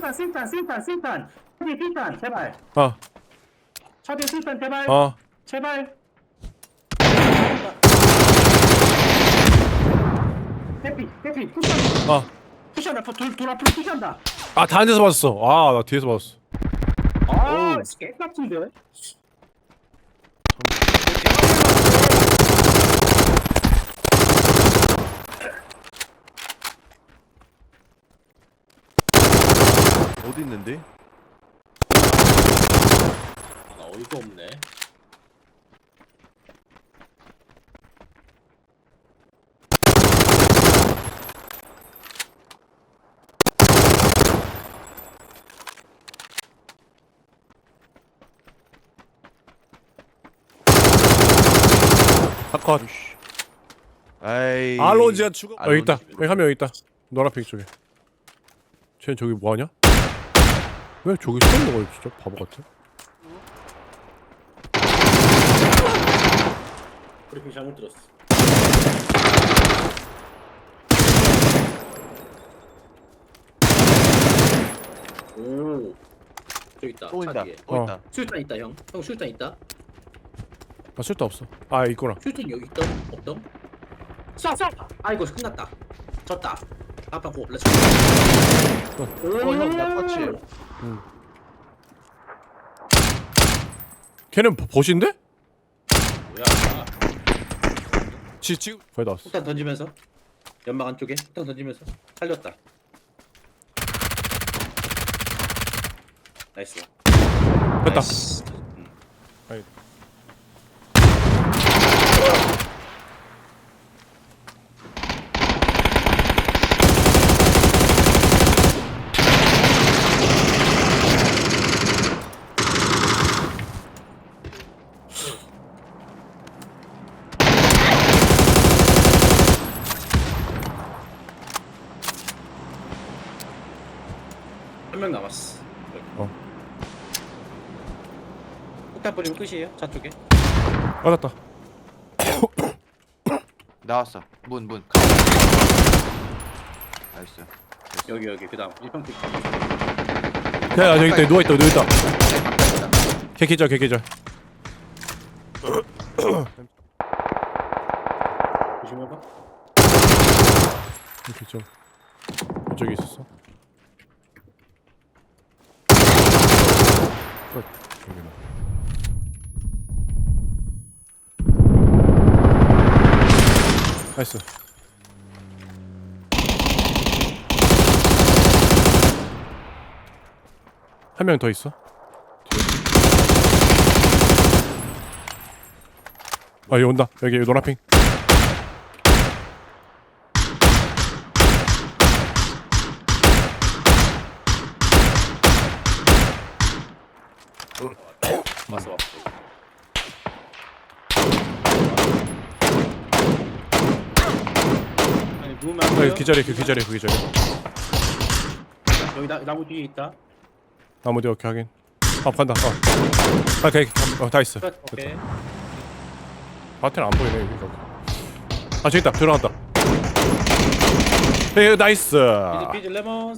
술탄 술탄 술탄 차뒤 술탄 제발. 어, 차뒤 술탄 제발. 어. 제발. 대피 대피 푸시한다 어. 푸시한다 돌, 돌 앞으로 푸시한다. 아, 다른 데서 맞았어. 아, 나 뒤에서 맞았어. 아 깨끗한데 어디 있는데? 아, 어이가 없네. 핫컷. 아이. 알론지가 죽어. 어, 여기 있다. 알론지. 여기 한 명 여기 있다. 노란색 쪽에. 쟤는 저기 뭐 하냐? 왜 저기 서 있는 거야, 진짜 바보 같아. 브리핑 잘못 들었어. 오. 저기 있다. 또 차 있다. 뒤에. 또 어. 있다. 술탄 있다 형. 형 술탄 있다. 아, 쓸데 없어. 아, 있구나. 술탄 여기 있다. 없다. 쏴 쏴. 아이고 끝났다. 졌다. 아빠 고 렛츠. 어, 형, 나 터치. 걔는 버- 버신데? 뭐야? 지 지금 거의 다 왔어. 폭탄 던지면서 연막 안쪽에 폭탄 던지면서 살렸다. 나이스. 됐다. 나이스. 음. 아이. 한 명 남았어. 어. 폭탄 뿌리면 끝이에요. 차 쪽에. 맞았다. 나왔어. 문 문. 나이스. 여기 여기 그다음 1평 픽. 야, 아, 저기 있다. 누워 있다. 누워 있다. 개 기절, 개 기절. 조심해봐. 개 기절. 저기 있었어. 끝. 여기는. 나이스. 한 명 더 있어. 뒤에. 아, 여기 온다. 여기 노란핑. 왔어. 아니 누우면 안 아, 돼요. 기절해, 그 기절해, 그 기절해. 여기 나, 나무 뒤에 있다. 나무 뒤 오케이 하긴. 아, 간다. 어. 아, 오케이. 어, 다 있어. 끝. 오케이. 바텐 안 보이네 여기. 아, 저기 있다. 들어간다. 네, 나이스. 기즈 기즈 레몬.